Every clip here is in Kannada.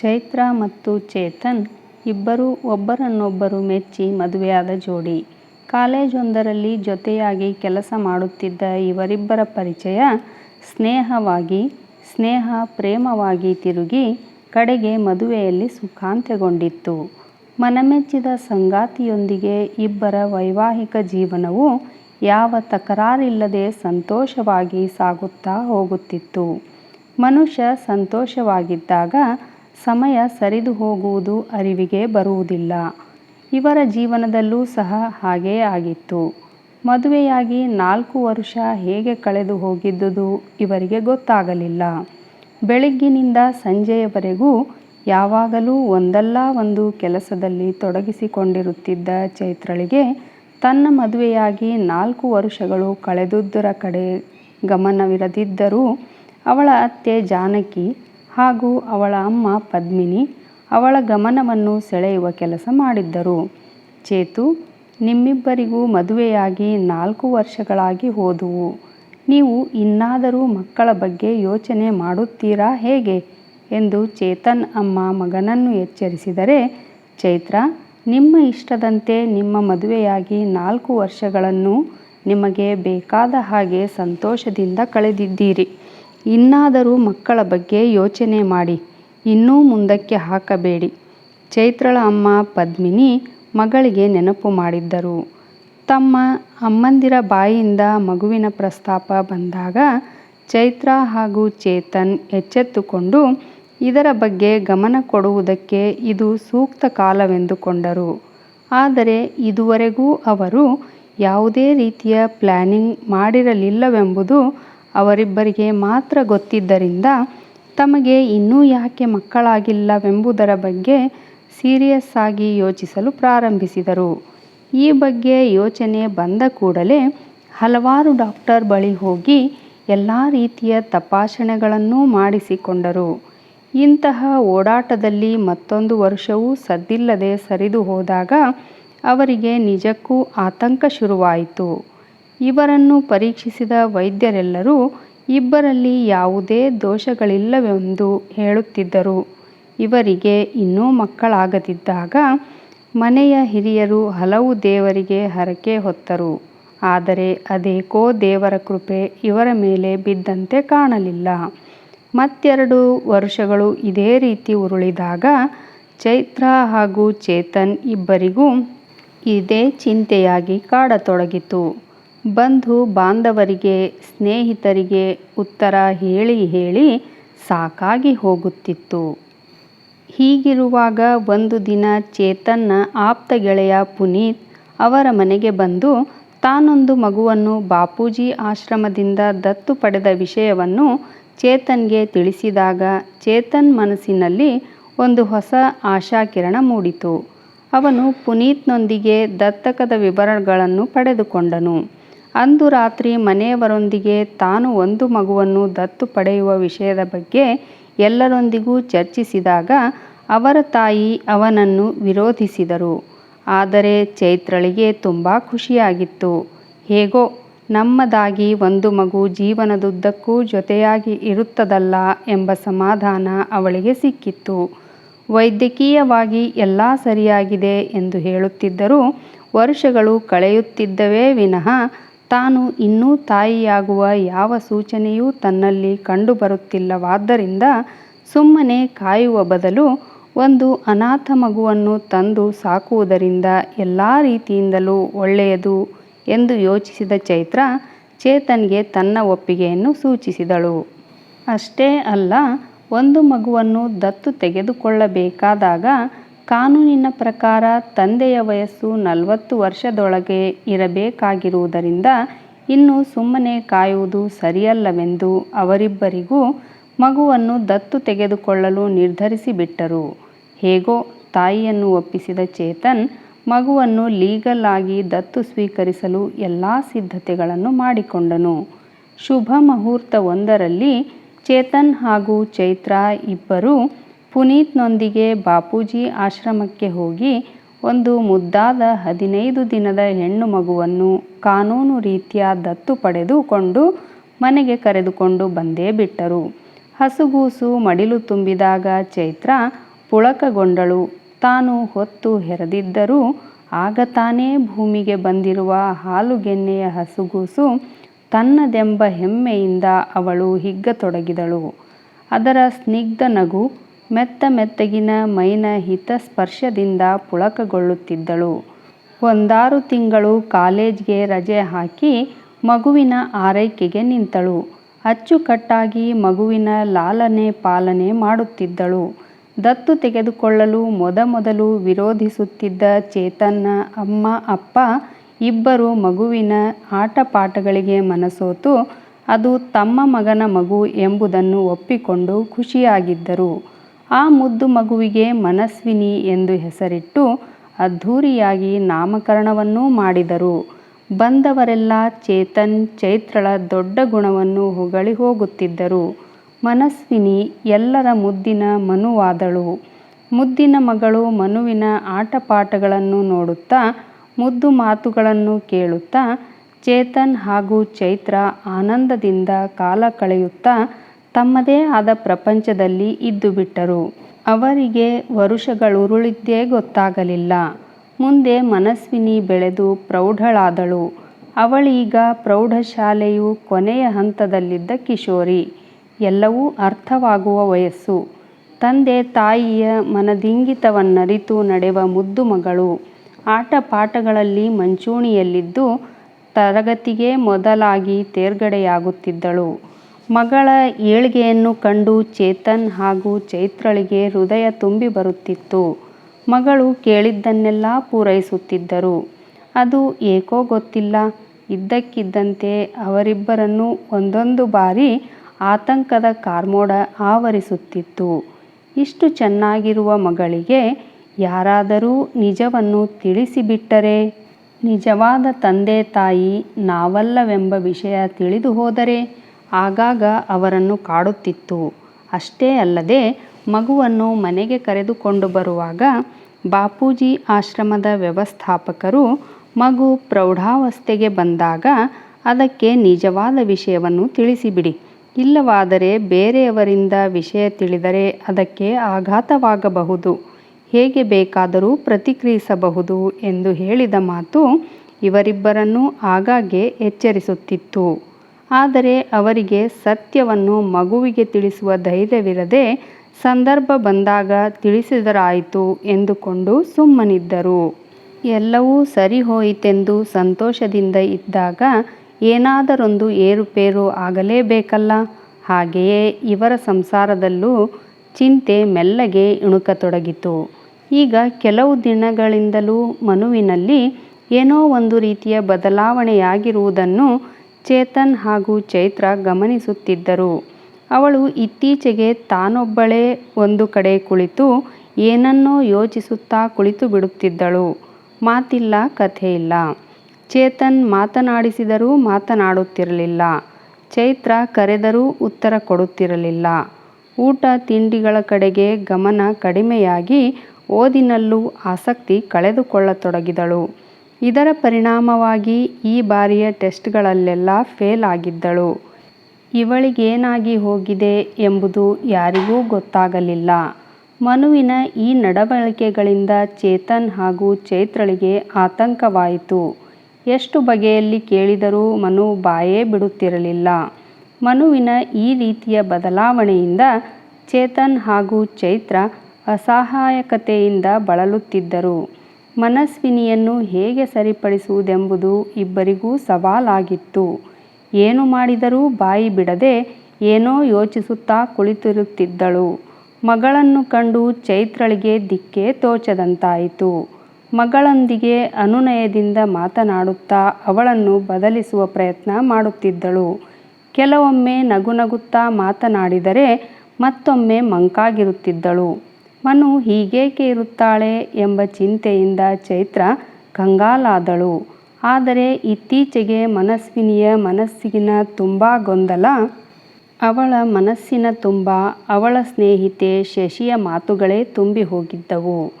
ಚೈತ್ರ ಮತ್ತು ಚೇತನ್ ಇಬ್ಬರೂ ಒಬ್ಬರನ್ನೊಬ್ಬರು ಮೆಚ್ಚಿ ಮದುವೆಯಾದ ಜೋಡಿ. ಕಾಲೇಜೊಂದರಲ್ಲಿ ಜೊತೆಯಾಗಿ ಕೆಲಸ ಮಾಡುತ್ತಿದ್ದ ಇವರಿಬ್ಬರ ಪರಿಚಯ ಸ್ನೇಹವಾಗಿ, ಸ್ನೇಹ ಪ್ರೇಮವಾಗಿ ತಿರುಗಿ ಕಡೆಗೆ ಮದುವೆಯಲ್ಲಿ ಸುಖಾಂತ್ಯಗೊಂಡಿತ್ತು. ಮನಮೆಚ್ಚಿದ ಸಂಗಾತಿಯೊಂದಿಗೆ ಇಬ್ಬರ ವೈವಾಹಿಕ ಜೀವನವು ಯಾವ ತಕರಾರಿಲ್ಲದೆ ಸಂತೋಷವಾಗಿ ಸಾಗುತ್ತಾ ಹೋಗುತ್ತಿತ್ತು. ಮನುಷ್ಯ ಸಂತೋಷವಾಗಿದ್ದಾಗ ಸಮಯ ಸರಿದು ಹೋಗುವುದು ಅರಿವಿಗೆ ಬರುವುದಿಲ್ಲ. ಇವರ ಜೀವನದಲ್ಲೂ ಸಹ ಹಾಗೇ ಆಗಿತ್ತು. ಮದುವೆಯಾಗಿ ನಾಲ್ಕು ವರ್ಷ ಹೇಗೆ ಕಳೆದು ಹೋಗಿದ್ದುದು ಇವರಿಗೆ ಗೊತ್ತಾಗಲಿಲ್ಲ. ಬೆಳಗ್ಗಿನಿಂದ ಸಂಜೆಯವರೆಗೂ ಯಾವಾಗಲೂ ಒಂದಲ್ಲ ಒಂದು ಕೆಲಸದಲ್ಲಿ ತೊಡಗಿಸಿಕೊಂಡಿರುತ್ತಿದ್ದ ಚೈತ್ರಳಿಗೆ ತನ್ನ ಮದುವೆಯಾಗಿ ನಾಲ್ಕು ವರ್ಷಗಳು ಕಳೆದುದರ ಕಡೆ ಗಮನವಿರದಿದ್ದರೂ ಅವಳ ಅತ್ತೆ ಜಾನಕಿ ಹಾಗೂ ಅವಳ ಅಮ್ಮ ಪದ್ಮಿನಿ ಅವಳ ಗಮನವನ್ನು ಸೆಳೆಯುವ ಕೆಲಸ ಮಾಡಿದ್ದರು. ಚೇತು, ನಿಮ್ಮಿಬ್ಬರಿಗೂ ಮದುವೆಯಾಗಿ ನಾಲ್ಕು ವರ್ಷಗಳಾಗಿ ಹೋದುವು. ನೀವು ಇನ್ನಾದರೂ ಮಕ್ಕಳ ಬಗ್ಗೆ ಯೋಚನೆ ಮಾಡುತ್ತೀರಾ ಹೇಗೆ ಎಂದು ಚೇತನ್ ಅಮ್ಮ ಮಗನನ್ನು ಎಚ್ಚರಿಸಿದರೆ, ಚೈತ್ರ, ನಿಮ್ಮ ಇಷ್ಟದಂತೆ ನಿಮ್ಮ ಮದುವೆಯಾಗಿ ನಾಲ್ಕು ವರ್ಷಗಳನ್ನು ನಿಮಗೆ ಬೇಕಾದ ಹಾಗೆ ಸಂತೋಷದಿಂದ ಕಳೆದಿದ್ದೀರಿ. ಇನ್ನಾದರೂ ಮಕ್ಕಳ ಬಗ್ಗೆ ಯೋಚನೆ ಮಾಡಿ. ಇನ್ನೂ ಮುಂದಕ್ಕೆ ಹಾಕಬೇಡಿ. ಚೈತ್ರಳ ಅಮ್ಮ ಪದ್ಮಿನಿ ಮಗಳಿಗೆ ನೆನಪು ಮಾಡಿದ್ದರು. ತಮ್ಮ ಅಮ್ಮಂದಿರ ಬಾಯಿಂದ ಮಗುವಿನ ಪ್ರಸ್ತಾಪ ಬಂದಾಗ ಚೈತ್ರ ಹಾಗೂ ಚೇತನ್ ಎಚ್ಚೆತ್ತುಕೊಂಡು ಇದರ ಬಗ್ಗೆ ಗಮನ ಕೊಡುವುದಕ್ಕೆ ಇದು ಸೂಕ್ತ ಕಾಲವೆಂದುಕೊಂಡರು. ಆದರೆ ಇದುವರೆಗೂ ಅವರು ಯಾವುದೇ ರೀತಿಯ ಪ್ಲ್ಯಾನಿಂಗ್ ಮಾಡಿರಲಿಲ್ಲವೆಂಬುದು ಅವರಿಬ್ಬರಿಗೆ ಮಾತ್ರ ಗೊತ್ತಿದ್ದರಿಂದ ತಮಗೆ ಇನ್ನೂ ಯಾಕೆ ಮಕ್ಕಳಾಗಿಲ್ಲವೆಂಬುದರ ಬಗ್ಗೆ ಸೀರಿಯಸ್ ಆಗಿ ಯೋಚಿಸಲು ಪ್ರಾರಂಭಿಸಿದರು. ಈ ಬಗ್ಗೆ ಯೋಚನೆ ಬಂದ ಕೂಡಲೇ ಹಲವಾರು ಡಾಕ್ಟರ್ ಬಳಿ ಹೋಗಿ ಎಲ್ಲ ರೀತಿಯ ತಪಾಸಣೆಗಳನ್ನೂ ಮಾಡಿಸಿಕೊಂಡರು. ಇಂತಹ ಓಡಾಟದಲ್ಲಿ ಮತ್ತೊಂದು ವರ್ಷವೂ ಸದ್ದಿಲ್ಲದೆ ಸರಿದು ಹೋದಾಗ ಅವರಿಗೆ ನಿಜಕ್ಕೂ ಆತಂಕ ಶುರುವಾಯಿತು. ಇವರನ್ನು ಪರೀಕ್ಷಿಸಿದ ವೈದ್ಯರೆಲ್ಲರೂ, ಇಬ್ಬರಲ್ಲಿ ಯಾವುದೇ ದೋಷಗಳಿಲ್ಲವೆಂದು ಹೇಳುತ್ತಿದ್ದರು. ಇವರಿಗೆ ಇನ್ನೂ ಮಕ್ಕಳಾಗದಿದ್ದಾಗ ಮನೆಯ ಹಿರಿಯರು ಹಲವು ದೇವರಿಗೆ ಹರಕೆ ಹೊತ್ತರು. ಆದರೆ ಅದೇಕೋ ದೇವರ ಕೃಪೆ ಇವರ ಮೇಲೆ ಬಿದ್ದಂತೆ ಕಾಣಲಿಲ್ಲ. ಮತ್ತೆರಡು ವರುಷಗಳು ಇದೇ ರೀತಿ ಉರುಳಿದಾಗ ಚೈತ್ರ ಹಾಗೂ ಚೇತನ್ ಇಬ್ಬರಿಗೂ ಇದೇ ಚಿಂತೆಯಾಗಿ ಕಾಡತೊಡಗಿತು. ಬಂಧು ಬಾಂಧವರಿಗೆ, ಸ್ನೇಹಿತರಿಗೆ ಉತ್ತರ ಹೇಳಿ ಹೇಳಿ ಸಾಕಾಗಿ ಹೋಗುತ್ತಿತ್ತು. ಹೀಗಿರುವಾಗ ಒಂದು ದಿನ ಚೇತನ್ನ ಆಪ್ತ ಗೆಳೆಯ ಪುನೀತ್ ಅವರ ಮನೆಗೆ ಬಂದು ತಾನೊಂದು ಮಗುವನ್ನು ಬಾಪೂಜಿ ಆಶ್ರಮದಿಂದ ದತ್ತು ಪಡೆದ ವಿಷಯವನ್ನು ಚೇತನ್ಗೆ ತಿಳಿಸಿದಾಗ ಚೇತನ್ ಮನಸ್ಸಿನಲ್ಲಿ ಒಂದು ಹೊಸ ಆಶಾಕಿರಣ ಮೂಡಿತು. ಅವನು ಪುನೀತ್ನೊಂದಿಗೆ ದತ್ತಕದ ವಿವರಗಳನ್ನು ಪಡೆದುಕೊಂಡನು. ಅಂದು ರಾತ್ರಿ ಮನೆಯವರೊಂದಿಗೆ ತಾನು ಒಂದು ಮಗುವನ್ನು ದತ್ತು ಪಡೆಯುವ ವಿಷಯದ ಬಗ್ಗೆ ಎಲ್ಲರೊಂದಿಗೂ ಚರ್ಚಿಸಿದಾಗ ಅವರ ತಾಯಿ ಅವನನ್ನು ವಿರೋಧಿಸಿದರು. ಆದರೆ ಚೈತ್ರಳಿಗೆ ತುಂಬ ಖುಷಿಯಾಗಿತ್ತು. ಹೇಗೋ, ನಮ್ಮದಾಗಿ ಒಂದು ಮಗು ಜೀವನದುದ್ದಕ್ಕೂ ಜೊತೆಯಾಗಿ ಇರುತ್ತದಲ್ಲ ಎಂಬ ಸಮಾಧಾನ ಅವಳಿಗೆ ಸಿಕ್ಕಿತ್ತು. ವೈದ್ಯಕೀಯವಾಗಿ ಎಲ್ಲ ಸರಿಯಾಗಿದೆ ಎಂದು ಹೇಳುತ್ತಿದ್ದರೂ ವರ್ಷಗಳು ಕಳೆಯುತ್ತಿದ್ದವೇ ವಿನಃ ತಾನು ಇನ್ನೂ ತಾಯಿಯಾಗುವ ಯಾವ ಸೂಚನೆಯೂ ತನ್ನಲ್ಲಿ ಕಂಡುಬರುತ್ತಿಲ್ಲವಾದ್ದರಿಂದ ಸುಮ್ಮನೆ ಕಾಯುವ ಬದಲು ಒಂದು ಅನಾಥ ಮಗುವನ್ನು ತಂದು ಸಾಕುವುದರಿಂದ ಎಲ್ಲ ರೀತಿಯಿಂದಲೂ ಒಳ್ಳೆಯದು ಎಂದು ಯೋಚಿಸಿದ ಚೈತ್ರ ಚೇತನ್ಗೆ ತನ್ನ ಒಪ್ಪಿಗೆಯನ್ನು ಸೂಚಿಸಿದಳು. ಅಷ್ಟೇ ಅಲ್ಲ, ಒಂದು ಮಗುವನ್ನು ದತ್ತು ತೆಗೆದುಕೊಳ್ಳಬೇಕಾದಾಗ ಕಾನೂನಿನ ಪ್ರಕಾರ ತಂದೆಯ ವಯಸ್ಸು ನಲವತ್ತು ವರ್ಷದೊಳಗೆ ಇರಬೇಕಾಗಿರುವುದರಿಂದ ಇನ್ನು ಸುಮ್ಮನೆ ಕಾಯುವುದು ಸರಿಯಲ್ಲವೆಂದು ಅವರಿಬ್ಬರಿಗೂ ಮಗುವನ್ನು ದತ್ತು ತೆಗೆದುಕೊಳ್ಳಲು ನಿರ್ಧರಿಸಿಬಿಟ್ಟರು. ಹೇಗೋ ತಾಯಿಯನ್ನು ಒಪ್ಪಿಸಿದ ಚೇತನ್ ಮಗುವನ್ನು ಲೀಗಲ್ ಆಗಿ ದತ್ತು ಸ್ವೀಕರಿಸಲು ಎಲ್ಲ ಸಿದ್ಧತೆಗಳನ್ನು ಮಾಡಿಕೊಂಡನು. ಶುಭ ಮುಹೂರ್ತವೊಂದರಲ್ಲಿ ಚೇತನ್ ಹಾಗೂ ಚೈತ್ರ ಇಬ್ಬರೂ ಪುನೀತ್ ನೊಂದಿಗೆ ಬಾಪೂಜಿ ಆಶ್ರಮಕ್ಕೆ ಹೋಗಿ ಒಂದು ಮುದ್ದಾದ ಹದಿನೈದು ದಿನದ ಹೆಣ್ಣು ಮಗುವನ್ನು ಕಾನೂನು ರೀತಿಯ ದತ್ತು ಪಡೆದುಕೊಂಡು ಮನೆಗೆ ಕರೆದುಕೊಂಡು ಬಂದೇ ಬಿಟ್ಟರು. ಹಸುಗೂಸು ಮಡಿಲು ತುಂಬಿದಾಗ ಚೈತ್ರ ಪುಳಕಗೊಂಡಳು ತಾನು ಹೊತ್ತು ಹೆರೆದಿದ್ದರೂ ಆಗ ತಾನೇ ಭೂಮಿಗೆ ಬಂದಿರುವ ಹಾಲುಗೆನ್ನೆಯ ಹಸುಗೂಸು ತನ್ನದೆಂಬ ಹೆಮ್ಮೆಯಿಂದ ಅವಳು ಹಿಗ್ಗತೊಡಗಿದಳು ಅದರ ಸ್ನಿಗ್ಧ ನಗು ಮೆತ್ತ ಮೆತ್ತಗಿನ ಮೈನ ಹಿತಸ್ಪರ್ಶದಿಂದ ಪುಳಕಗೊಳ್ಳುತ್ತಿದ್ದಳು. ಒಂದಾರು ತಿಂಗಳು ಕಾಲೇಜ್ಗೆ ರಜೆ ಹಾಕಿ ಮಗುವಿನ ಆರೈಕೆಗೆ ನಿಂತಳು. ಅಚ್ಚುಕಟ್ಟಾಗಿ ಮಗುವಿನ ಲಾಲನೆ ಪಾಲನೆ ಮಾಡುತ್ತಿದ್ದಳು. ದತ್ತು ತೆಗೆದುಕೊಳ್ಳಲು ಮೊದಮೊದಲು ವಿರೋಧಿಸುತ್ತಿದ್ದ ಚೇತನ್ನ ಅಮ್ಮ, ಅಪ್ಪ ಇಬ್ಬರು ಮಗುವಿನ ಆಟಪಾಠಗಳಿಗೆ ಮನಸೋತು, ಅದು ತಮ್ಮ ಮಗನ ಮಗು ಎಂಬುದನ್ನು ಒಪ್ಪಿಕೊಂಡು ಖುಷಿಯಾಗಿದ್ದರು. ಆ ಮುದ್ದು ಮಗುವಿಗೆ ಮನಸ್ವಿನಿ ಎಂದು ಹೆಸರಿಟ್ಟು ಅದ್ಧೂರಿಯಾಗಿ ನಾಮಕರಣವನ್ನೂ ಮಾಡಿದರು. ಬಂದವರೆಲ್ಲ ಚೇತನ್, ಚೈತ್ರಳ ದೊಡ್ಡ ಗುಣವನ್ನು ಹೊಗಳಿ ಹೋಗುತ್ತಿದ್ದರು. ಮನಸ್ವಿನಿ ಎಲ್ಲರ ಮುದ್ದಿನ ಮನುವಾದಳು. ಮುದ್ದಿನ ಮಗಳು ಮನುವಿನ ಆಟಪಾಠಗಳನ್ನು ನೋಡುತ್ತಾ, ಮುದ್ದು ಮಾತುಗಳನ್ನು ಕೇಳುತ್ತಾ, ಚೇತನ್ ಹಾಗೂ ಚೈತ್ರ ಆನಂದದಿಂದ ಕಾಲ ಕಳೆಯುತ್ತಾ ತಮ್ಮದೇ ಆದ ಪ್ರಪಂಚದಲ್ಲಿ ಇದ್ದುಬಿಟ್ಟರು ಅವರಿಗೆ ವರುಷಗಳುರುಳಿದ್ದೇ ಗೊತ್ತಾಗಲಿಲ್ಲ. ಮುಂದೆ ಮನಸ್ವಿನಿ ಬೆಳೆದು ಪ್ರೌಢಳಾದಳು. ಅವಳೀಗ ಪ್ರೌಢಶಾಲೆಯು ಕೊನೆಯ ಹಂತದಲ್ಲಿದ್ದ ಕಿಶೋರಿ. ಎಲ್ಲವೂ ಅರ್ಥವಾಗುವ ವಯಸ್ಸು. ತಂದೆ ತಾಯಿಯ ಮನದಿಂಗಿತವನ್ನರಿತು ನಡೆವ ಮುದ್ದು ಮಗಳು. ಆಟಪಾಠಗಳಲ್ಲಿ ಮಂಚೂಣಿಯಲ್ಲಿದ್ದು ತರಗತಿಗೆ ಮೊದಲಾಗಿ ತೇರ್ಗಡೆಯಾಗುತ್ತಿದ್ದಳು. ಮಗಳ ಏಳ್ಗೆಯನ್ನು ಕಂಡು ಚೇತನ್ ಹಾಗೂ ಚೈತ್ರಳಿಗೆ ಹೃದಯ ತುಂಬಿ ಬರುತ್ತಿತ್ತು. ಮಗಳು ಕೇಳಿದ್ದನ್ನೆಲ್ಲ ಪೂರೈಸುತ್ತಿದ್ದರು. ಅದು ಏಕೋ ಗೊತ್ತಿಲ್ಲ. ಇದ್ದಕ್ಕಿದ್ದಂತೆ ಅವರಿಬ್ಬರನ್ನು ಒಂದೊಂದು ಬಾರಿ ಆತಂಕದ ಕಾರ್ಮೋಡ ಆವರಿಸುತ್ತಿತ್ತು. ಇಷ್ಟು ಚೆನ್ನಾಗಿರುವ ಮಗಳಿಗೆ ಯಾರಾದರೂ ನಿಜವನ್ನು ತಿಳಿಸಿಬಿಟ್ಟರೆ? ನಿಜವಾದ ತಂದೆ ತಾಯಿ ನಾವಲ್ಲವೆಂಬ ವಿಷಯ ತಿಳಿದು ಹೋದರೆ ಆಗಾಗ ಅವರನ್ನು ಕಾಡುತ್ತಿತ್ತು. ಅಷ್ಟೇ ಅಲ್ಲದೆ ಮಗುವನ್ನು ಮನೆಗೆ ಕರೆದುಕೊಂಡು ಬರುವಾಗ ಬಾಪೂಜಿ ಆಶ್ರಮದ ವ್ಯವಸ್ಥಾಪಕರು ಮಗು ಪ್ರೌಢಾವಸ್ಥೆಗೆ ಬಂದಾಗ ಅದಕ್ಕೆ ನಿಜವಾದ ವಿಷಯವನ್ನು ತಿಳಿಸಿಬಿಡಿ. ಇಲ್ಲವಾದರೆ ಬೇರೆಯವರಿಂದ ವಿಷಯ ತಿಳಿದರೆ ಅದಕ್ಕೆ ಆಘಾತವಾಗಬಹುದು. ಹೇಗೆ ಬೇಕಾದರೂ ಪ್ರತಿಕ್ರಿಯಿಸಬಹುದು ಎಂದು ಹೇಳಿದ ಮಾತು ಇವರಿಬ್ಬರನ್ನೂ ಆಗಾಗ್ಗೆ ಎಚ್ಚರಿಸುತ್ತಿತ್ತು. ಆದರೆ ಅವರಿಗೆ ಸತ್ಯವನ್ನು ಮಗುವಿಗೆ ತಿಳಿಸುವ ಧೈರ್ಯವಿರದೆ ಸಂದರ್ಭ ಬಂದಾಗ ತಿಳಿಸಿದರಾಯಿತು ಎಂದುಕೊಂಡು ಸುಮ್ಮನಿದ್ದರು. ಎಲ್ಲವೂ ಸರಿ ಹೋಯಿತೆಂದು ಸಂತೋಷದಿಂದ ಇದ್ದಾಗ ಏನಾದರೊಂದು ಏರುಪೇರು ಆಗಲೇಬೇಕಲ್ಲ? ಹಾಗೆಯೇ ಇವರ ಸಂಸಾರದಲ್ಲೂ ಚಿಂತೆ ಮೆಲ್ಲಗೆ ಇಣುಕತೊಡಗಿತು. ಈಗ ಕೆಲವು ದಿನಗಳಿಂದಲೂ ಮನುವಿನಲ್ಲಿ ಏನೋ ಒಂದು ರೀತಿಯ ಬದಲಾವಣೆಯಾಗಿರುವುದನ್ನು ಚೇತನ್ ಹಾಗೂ ಚೈತ್ರ ಗಮನಿಸುತ್ತಿದ್ದರು. ಅವಳು ಇತ್ತೀಚೆಗೆ ತಾನೊಬ್ಬಳೇ ಒಂದು ಕಡೆ ಕುಳಿತು ಏನನ್ನೋ ಯೋಚಿಸುತ್ತಾ ಕುಳಿತು ಬಿಡುತ್ತಿದ್ದಳು. ಮಾತಿಲ್ಲ ಕಥೆಯಿಲ್ಲ ಚೇತನ್ ಮಾತನಾಡಿಸಿದರೂ ಮಾತನಾಡುತ್ತಿರಲಿಲ್ಲ. ಚೈತ್ರ ಕರೆದರೂ ಉತ್ತರ ಕೊಡುತ್ತಿರಲಿಲ್ಲ. ಊಟ ತಿಂಡಿಗಳ ಕಡೆಗೆ ಗಮನ ಕಡಿಮೆಯಾಗಿ ಓದಿನಲ್ಲೂ ಆಸಕ್ತಿ ಕಳೆದುಕೊಳ್ಳತೊಡಗಿದಳು. ಇದರ ಪರಿಣಾಮವಾಗಿ ಈ ಬಾರಿಯ ಟೆಸ್ಟ್ಗಳಲ್ಲೆಲ್ಲ ಫೇಲ್ ಆಗಿದ್ದಳು. ಇವಳಿಗೇನಾಗಿ ಹೋಗಿದೆ ಎಂಬುದು ಯಾರಿಗೂ ಗೊತ್ತಾಗಲಿಲ್ಲ. ಮನುವಿನ ಈ ನಡವಳಿಕೆಗಳಿಂದ ಚೇತನ್ ಹಾಗೂ ಚೈತ್ರಳಿಗೆ ಆತಂಕವಾಯಿತು. ಎಷ್ಟು ಬಗೆಯಲ್ಲಿ ಕೇಳಿದರೂ ಮನು ಬಾಯೇ ಬಿಡುತ್ತಿರಲಿಲ್ಲ. ಮನುವಿನ ಈ ರೀತಿಯ ಬದಲಾವಣೆಯಿಂದ ಚೇತನ್ ಹಾಗೂ ಚೈತ್ರ ಅಸಹಾಯಕತೆಯಿಂದ ಬಳಲುತ್ತಿದ್ದರು. ಮನಸ್ವಿನಿಯನ್ನು ಹೇಗೆ ಸರಿಪಡಿಸುವುದೆಂಬುದು ಇಬ್ಬರಿಗೂ ಸವಾಲಾಗಿತ್ತು. ಏನು ಮಾಡಿದರೂ ಬಾಯಿ ಬಿಡದೆ ಏನೋ ಯೋಚಿಸುತ್ತಾ ಕುಳಿತಿರುತ್ತಿದ್ದಳು. ಮಗಳನ್ನು ಕಂಡು ಚೈತ್ರಳಿಗೆ ದಿಕ್ಕೇ ತೋಚದಂತಾಯಿತು. ಮಗಳೊಂದಿಗೆ ಅನುನಯದಿಂದ ಮಾತನಾಡುತ್ತಾ ಅವಳನ್ನು ಬದಲಿಸುವ ಪ್ರಯತ್ನ ಮಾಡುತ್ತಿದ್ದಳು. ಕೆಲವೊಮ್ಮೆ ನಗುನಗುತ್ತಾ ಮಾತನಾಡಿದರೆ ಮತ್ತೊಮ್ಮೆ ಮಂಕಾಗಿರುತ್ತಿದ್ದಳು. ಮನು ಹೀಗೇಕೆ ಇರುತ್ತಾಳೆ ಎಂಬ ಚಿಂತೆಯಿಂದ ಚೈತ್ರ ಕಂಗಾಲಾದಳು. ಆದರೆ ಇತ್ತೀಚೆಗೆ ಮನಸ್ವಿನಿಯ ಮನಸ್ಸಿನ ತುಂಬ ಗೊಂದಲ, ಅವಳ ಮನಸ್ಸಿನ ತುಂಬ, ಅವಳ ಸ್ನೇಹಿತೆ ಶಶಿಯ ಮಾತುಗಳೇ ತುಂಬಿ ಹೋಗಿದ್ದವು.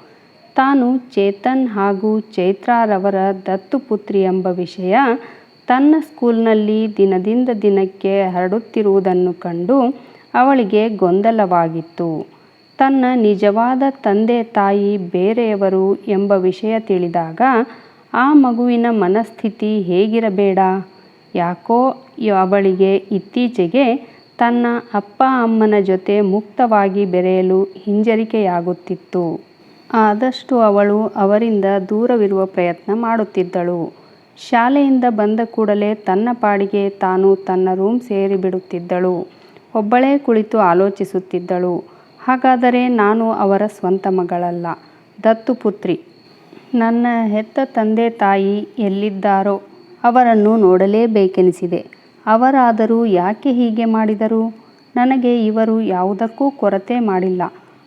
ತಾನು ಚೇತನ್ ಹಾಗೂ ಚೈತ್ರರವರ ದತ್ತುಪುತ್ರಿ ಎಂಬ ವಿಷಯ ತನ್ನ ಸ್ಕೂಲ್ನಲ್ಲಿ ದಿನದಿಂದ ದಿನಕ್ಕೆ ಹರಡುತ್ತಿರುವುದನ್ನು ಕಂಡು ಅವಳಿಗೆ ಗೊಂದಲವಾಗಿತ್ತು. ತನ್ನ ನಿಜವಾದ ತಂದೆ ತಾಯಿ ಬೇರೆಯವರು ಎಂಬ ವಿಷಯ ತಿಳಿದಾಗ, ಆ ಮಗುವಿನ ಮನಸ್ಥಿತಿ ಹೇಗಿರಬೇಡ? ಯಾಕೋ ಅವಳಿಗೆ ಇತ್ತೀಚೆಗೆ ತನ್ನ ಅಪ್ಪ ಅಮ್ಮನ ಜೊತೆ ಮುಕ್ತವಾಗಿ ಬೆರೆಯಲು ಹಿಂಜರಿಕೆಯಾಗುತ್ತಿತ್ತು. ಆದಷ್ಟು ಅವಳು ಅವರಿಂದ ದೂರವಿರುವ ಪ್ರಯತ್ನ ಮಾಡುತ್ತಿದ್ದಳು. ಶಾಲೆಯಿಂದ ಬಂದ ಕೂಡಲೇ ತನ್ನ ಪಾಡಿಗೆ ತಾನು ತನ್ನ ರೂಮ್ ಸೇರಿಬಿಡುತ್ತಿದ್ದಳು. ಒಬ್ಬಳೇ ಕುಳಿತು ಆಲೋಚಿಸುತ್ತಿದ್ದಳು. ಹಾಗಾದರೆ ನಾನು ಅವರ ಸ್ವಂತ ಮಗಳಲ್ಲ. ದತ್ತುಪುತ್ರಿ ನನ್ನ ಹೆತ್ತ ತಂದೆ ತಾಯಿ ಎಲ್ಲಿದ್ದಾರೋ ಅವರನ್ನು ನೋಡಲೇಬೇಕೆನಿಸಿದೆ. ಅವರಾದರೂ ಯಾಕೆ ಹೀಗೆ ಮಾಡಿದರು? ನನಗೆ ಇವರು ಯಾವುದಕ್ಕೂ ಕೊರತೆ ಮಾಡಿಲ್ಲ.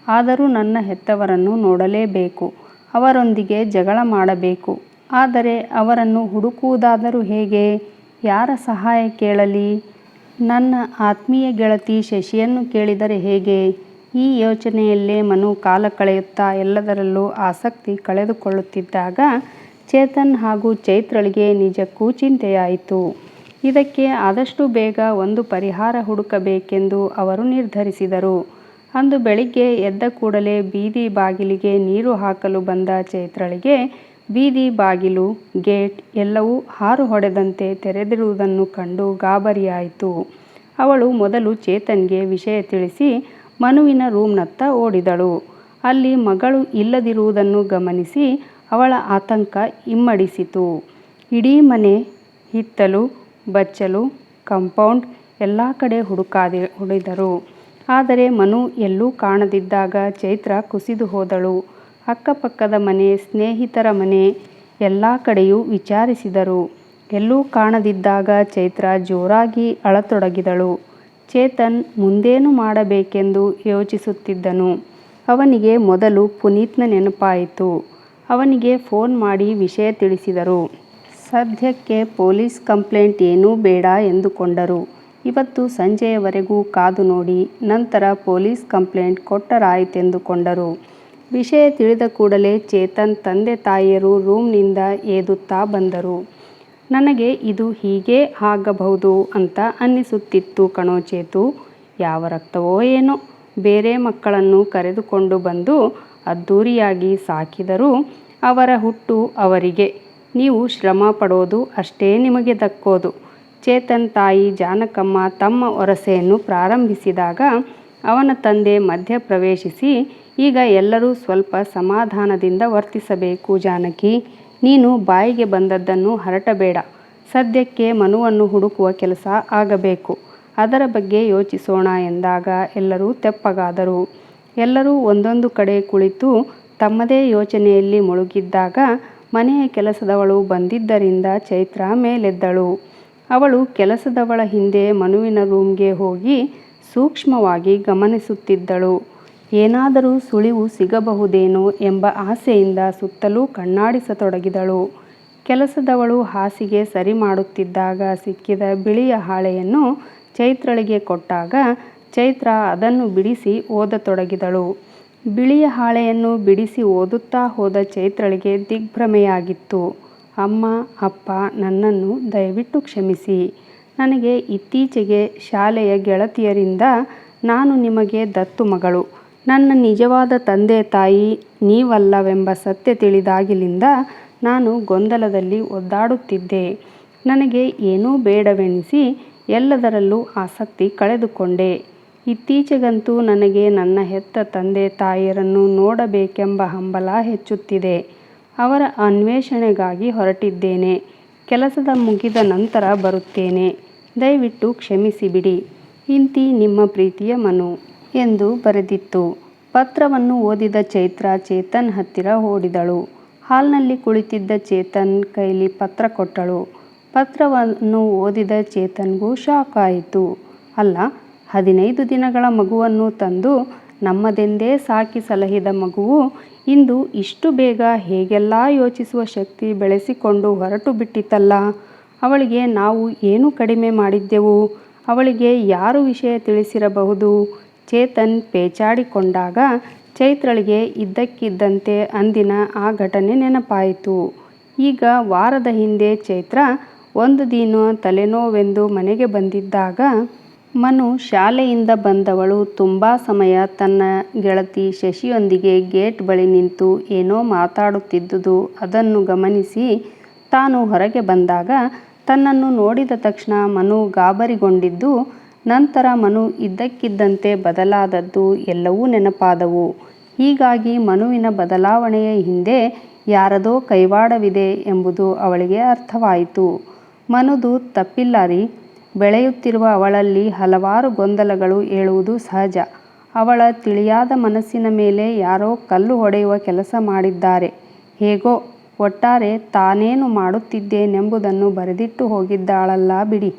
ಆದರೂ ನನ್ನ ಹೆತ್ತವರನ್ನು ನೋಡಲೇಬೇಕು. ಅವರೊಂದಿಗೆ ಜಗಳ ಮಾಡಬೇಕು. ಆದರೆ ಅವರನ್ನು ಹುಡುಕುವುದಾದರೂ ಹೇಗೆ? ಯಾರ ಸಹಾಯ ಕೇಳಲಿ? ನನ್ನ ಆತ್ಮೀಯ ಗೆಳತಿ ಶಶಿಯನ್ನು ಕೇಳಿದರೆ ಹೇಗೆ? ಈ ಯೋಚನೆಯಲ್ಲೇ ಮನು ಕಾಲ ಕಳೆಯುತ್ತಾ ಎಲ್ಲದರಲ್ಲೂ ಆಸಕ್ತಿ ಕಳೆದುಕೊಳ್ಳುತ್ತಿದ್ದಾಗ ಚೇತನ್ ಹಾಗೂ ಚೈತ್ರಳಿಗೆ ನಿಜಕ್ಕೂ ಚಿಂತೆಯಾಯಿತು ಇದಕ್ಕೆ ಆದಷ್ಟು ಬೇಗ ಒಂದು ಪರಿಹಾರ ಹುಡುಕಬೇಕೆಂದು ಅವರು ನಿರ್ಧರಿಸಿದರು. ಅಂದು ಬೆಳಿಗ್ಗೆ ಎದ್ದ ಕೂಡಲೇ ಬೀದಿ ಬಾಗಿಲಿಗೆ ನೀರು ಹಾಕಲು ಬಂದ ಚೈತ್ರಳಿಗೆ ಬೀದಿ ಬಾಗಿಲು, ಗೇಟ್ ಎಲ್ಲವೂ ಹಾರು ಹೊಡೆದಂತೆ ತೆರೆದಿರುವುದನ್ನು ಕಂಡು ಗಾಬರಿಯಾಯಿತು. ಅವಳು ಮೊದಲು ಚೇತನ್ಗೆ ವಿಷಯ ತಿಳಿಸಿ ಮನುವಿನ ರೂಮ್ನತ್ತ ಓಡಿದಳು. ಅಲ್ಲಿ ಮಗಳು ಇಲ್ಲದಿರುವುದನ್ನು ಗಮನಿಸಿ ಅವಳ ಆತಂಕ ಇಮ್ಮಡಿಸಿತು. ಇಡೀ ಮನೆ ಹಿತ್ತಲು, ಬಚ್ಚಲು, ಕಾಂಪೌಂಡ್ ಎಲ್ಲ ಕಡೆ ಹುಡುಕಾದೆ ಹುಡಿದರು. ಆದರೆ ಮನು ಎಲ್ಲೂ ಕಾಣದಿದ್ದಾಗ ಚೈತ್ರ ಕುಸಿದು ಹೋದಳು. ಅಕ್ಕಪಕ್ಕದ ಮನೆ, ಸ್ನೇಹಿತರ ಮನೆ ಎಲ್ಲ ಕಡೆಯೂ ವಿಚಾರಿಸಿದರು. ಎಲ್ಲೂ ಕಾಣದಿದ್ದಾಗ ಚೈತ್ರ ಜೋರಾಗಿ ಅಳತೊಡಗಿದಳು. ಚೇತನ್ ಮುಂದೇನು ಮಾಡಬೇಕೆಂದು ಯೋಚಿಸುತ್ತಿದ್ದನು. ಅವನಿಗೆ ಮೊದಲು ಪುನೀತ್ನ ನೆನಪಾಯಿತು. ಅವನಿಗೆ ಫೋನ್ ಮಾಡಿ ವಿಷಯ ತಿಳಿಸಿದರು. ಸದ್ಯಕ್ಕೆ ಪೊಲೀಸ್ ಕಂಪ್ಲೇಂಟ್ ಏನೂ ಬೇಡ ಎಂದುಕೊಂಡರು. ಇವತ್ತು ಸಂಜೆಯವರೆಗೂ ಕಾದು ನೋಡಿ ನಂತರ ಪೊಲೀಸ್ ಕಂಪ್ಲೇಂಟ್ ಕೊಟ್ಟರಾಯಿತೆಂದುಕೊಂಡರು. ವಿಷಯ ತಿಳಿದ ಕೂಡಲೇ ಚೇತನ್ ತಂದೆ ತಾಯಿಯರು ರೂಮ್ನಿಂದ ಏದುತ್ತಾ ಬಂದರು. ನನಗೆ ಇದು ಹೀಗೇ ಆಗಬಹುದು ಅಂತ ಅನ್ನಿಸುತ್ತಿತ್ತು ಕಣೋ ಚೇತು. ಯಾವ ರಕ್ತವೋ ಏನೋ. ಬೇರೆ ಮಕ್ಕಳನ್ನು ಕರೆದುಕೊಂಡು ಬಂದು ಅದ್ಧೂರಿಯಾಗಿ ಸಾಕಿದರೂ ಅವರ ಹುಟ್ಟು ಅವರಿಗೆ. ನೀವು ಶ್ರಮ ಪಡೋದು ಅಷ್ಟೇ ನಿಮಗೆ ದಕ್ಕೋದು. ಚೇತನ್ ತಾಯಿ ಜಾನಕಮ್ಮ ತಮ್ಮ ಒರಸೆಯನ್ನು ಪ್ರಾರಂಭಿಸಿದಾಗ ಅವನ ತಂದೆ ಮಧ್ಯ ಪ್ರವೇಶಿಸಿ, ಈಗ ಎಲ್ಲರೂ ಸ್ವಲ್ಪ ಸಮಾಧಾನದಿಂದ ವರ್ತಿಸಬೇಕು ಜಾನಕಿ. ನೀನು ಬಾಯಿಗೆ ಬಂದದ್ದನ್ನು ಹರಟಬೇಡ. ಸದ್ಯಕ್ಕೆ ಮನುವನ್ನು ಹುಡುಕುವ ಕೆಲಸ ಆಗಬೇಕು. ಅದರ ಬಗ್ಗೆ ಯೋಚಿಸೋಣ ಎಂದಾಗ ಎಲ್ಲರೂ ತೆಪ್ಪಗಾದರು. ಎಲ್ಲರೂ ಒಂದೊಂದು ಕಡೆ ಕುಳಿತು ತಮ್ಮದೇ ಯೋಚನೆಯಲ್ಲಿ ಮುಳುಗಿದ್ದಾಗ ಮನೆಯ ಕೆಲಸದವಳು ಬಂದಿದ್ದರಿಂದ ಚೈತ್ರ ಮೇಲೆದ್ದಳು. ಅವಳು ಕೆಲಸದವಳ ಹಿಂದೆ ಮನುವಿನ ರೂಮ್ಗೆ ಹೋಗಿ ಸೂಕ್ಷ್ಮವಾಗಿ ಗಮನಿಸುತ್ತಿದ್ದಳು. ಏನಾದರೂ ಸುಳಿವು ಸಿಗಬಹುದೇನೋ ಎಂಬ ಆಸೆಯಿಂದ ಸುತ್ತಲೂ ಕಣ್ಣಾಡಿಸತೊಡಗಿದಳು. ಕೆಲಸದವಳು ಹಾಸಿಗೆ ಸರಿ ಮಾಡುತ್ತಿದ್ದಾಗ ಸಿಕ್ಕಿದ ಬಿಳಿಯ ಹಾಳೆಯನ್ನು ಚೈತ್ರಳಿಗೆ ಕೊಟ್ಟಾಗ ಚೈತ್ರ ಅದನ್ನು ಬಿಡಿಸಿ ಓದತೊಡಗಿದಳು. ಬಿಳಿಯ ಹಾಳೆಯನ್ನು ಬಿಡಿಸಿ ಓದುತ್ತಾ ಹೋದ ಚೈತ್ರಳಿಗೆ ದಿಗ್ಭ್ರಮೆಯಾಗಿತ್ತು. ಅಮ್ಮ, ಅಪ್ಪ, ನನ್ನನ್ನು ದಯವಿಟ್ಟು ಕ್ಷಮಿಸಿ. ನನಗೆ ಇತ್ತೀಚೆಗೆ ಶಾಲೆಯ ಗೆಳತಿಯರಿಂದ ನಾನು ನಿಮಗೆ ದತ್ತು ಮಗಳು. ನನ್ನ ನಿಜವಾದ ತಂದೆ ತಾಯಿ ನೀವಲ್ಲವೆಂಬ ಸತ್ಯ ತಿಳಿದಾಗಿಲಿಂದ ನಾನು ಗೊಂದಲದಲ್ಲಿ ಒದ್ದಾಡುತ್ತಿದ್ದೆ. ನನಗೆ ಏನೂ ಬೇಡವೆನಿಸಿ ಎಲ್ಲದರಲ್ಲೂ ಆಸಕ್ತಿ ಕಳೆದುಕೊಂಡೆ. ಇತ್ತೀಚೆಗಂತೂ ನನಗೆ ನನ್ನ ಹೆತ್ತ ತಂದೆ ತಾಯಿಯರನ್ನು ನೋಡಬೇಕೆಂಬ ಹಂಬಲ ಹೆಚ್ಚುತ್ತಿದೆ. ಅವರ ಅನ್ವೇಷಣೆಗಾಗಿ ಹೊರಟಿದ್ದೇನೆ. ಕೆಲಸದ ಮುಗಿದ ನಂತರ ಬರುತ್ತೇನೆ. ದಯವಿಟ್ಟು ಕ್ಷಮಿಸಿಬಿಡಿ. ಇಂತಿ ನಿಮ್ಮ ಪ್ರೀತಿಯ ಮನು. ಎಂದು ಬರೆದಿತ್ತು. ಪತ್ರವನ್ನು ಓದಿದ ಚೈತ್ರ ಚೇತನ್ ಹತ್ತಿರ ಓಡಿದಳು. ಹಾಲ್ನಲ್ಲಿ ಕುಳಿತಿದ್ದ ಚೇತನ್ ಕೈಲಿ ಪತ್ರ ಕೊಟ್ಟಳು. ಪತ್ರವನ್ನು ಓದಿದ ಚೇತನ್ಗೂ ಶಾಕ್ ಆಯಿತು. ಅಲ್ಲ, ಹದಿನೈದು ದಿನಗಳ ಮಗುವನ್ನು ತಂದು ನಮ್ಮದೆಂದೇ ಸಾಕಿ ಸಲಹಿದ ಮಗುವು ಇಂದು ಇಷ್ಟು ಬೇಗ ಹೇಗೆಲ್ಲ ಯೋಚಿಸುವ ಶಕ್ತಿ ಬೆಳೆಸಿಕೊಂಡು ಹೊರಟು ಬಿಟ್ಟಿತಲ್ಲ ಅವಳಿಗೆ ನಾವು ಏನು ಕಡಿಮೆ ಮಾಡಿದ್ದೆವು? ಅವಳಿಗೆ ಯಾರು ವಿಷಯ ತಿಳಿಸಿರಬಹುದು? ಚೇತನ್ ಪೇಚಾಡಿಕೊಂಡಾಗ ಚೈತ್ರಳಿಗೆ ಇದ್ದಕ್ಕಿದ್ದಂತೆ ಅಂದಿನ ಆ ಘಟನೆ ನೆನಪಾಯಿತು. ಈಗ ವಾರದ ಹಿಂದೆ ಚೈತ್ರ ಒಂದು ದಿನ ತಲೆನೋವೆಂದು ಮನೆಗೆ ಬಂದಿದ್ದಾಗ ಮನು ಶಾಲೆಯಿಂದ ಬಂದವಳು ತುಂಬ ಸಮಯ ತನ್ನ ಗೆಳತಿ ಶಶಿಯೊಂದಿಗೆ ಗೇಟ್ ಬಳಿ ನಿಂತು ಏನೋ ಮಾತಾಡುತ್ತಿದ್ದುದು ಅದನ್ನು ಗಮನಿಸಿ ತಾನು ಹೊರಗೆ ಬಂದಾಗ ತನ್ನನ್ನು ನೋಡಿದ ತಕ್ಷಣ ಮನು ಗಾಬರಿಗೊಂಡಿದ್ದು ನಂತರ ಮನು ಇದ್ದಕ್ಕಿದ್ದಂತೆ ಬದಲಾದದ್ದು ಎಲ್ಲವೂ ನೆನಪಾದವು. ಹೀಗಾಗಿ ಮನುವಿನ ಬದಲಾವಣೆಯ ಹಿಂದೆ ಯಾರದೋ ಕೈವಾಡವಿದೆ ಎಂಬುದು ಅವಳಿಗೆ ಅರ್ಥವಾಯಿತು. ಮನುದು ತಪ್ಪಿಲ್ಲರೀ. ಬೆಳೆಯುತ್ತಿರುವ ಅವಳಲ್ಲಿ ಹಲವಾರು ಗೊಂದಲಗಳು ಏಳುವುದು ಸಹಜ. ಅವಳ ತಿಳಿಯಾದ ಮನಸ್ಸಿನ ಮೇಲೆ ಯಾರೋ ಕಲ್ಲು ಹೊಡೆಯುವ ಕೆಲಸ ಮಾಡಿದ್ದಾರೆ. ಹೇಗೋ, ಒಟ್ಟಾರೆ ತಾನೇನು ಮಾಡುತ್ತಿದ್ದೇನೆಂಬುದನ್ನು ಬರೆದಿಟ್ಟು ಹೋಗಿದ್ದಾಳಲ್ಲ ಬಿಡಿ.